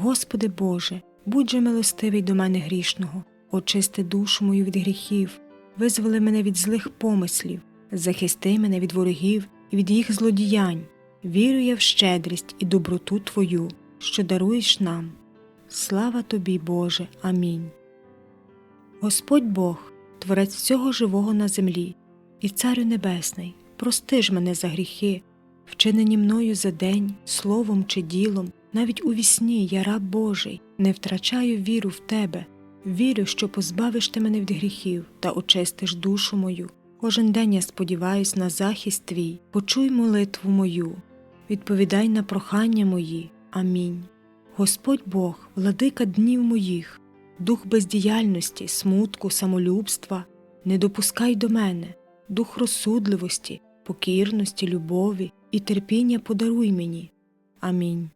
Господи Боже, будь же милостивий до мене грішного, очисти душу мою від гріхів, визволи мене від злих помислів, захисти мене від ворогів і від їх злодіянь. Вірю я в щедрість і доброту Твою, що даруєш нам. Слава тобі, Боже. Амінь. Господь Бог, Творець всього живого на землі, і Царю Небесний, прости ж мене за гріхи, вчинені мною за день, словом чи ділом, навіть у вісні я раб Божий, не втрачаю віру в Тебе, вірю, що позбавиш ти мене від гріхів та очистиш душу мою. Кожен день я сподіваюсь на захист Твій, почуй молитву мою, відповідай на прохання мої. Амінь. Господь Бог, владика днів моїх, дух бездіяльності, смутку, самолюбства, не допускай до мене, дух розсудливості, покірності, любові і терпіння подаруй мені. Амінь.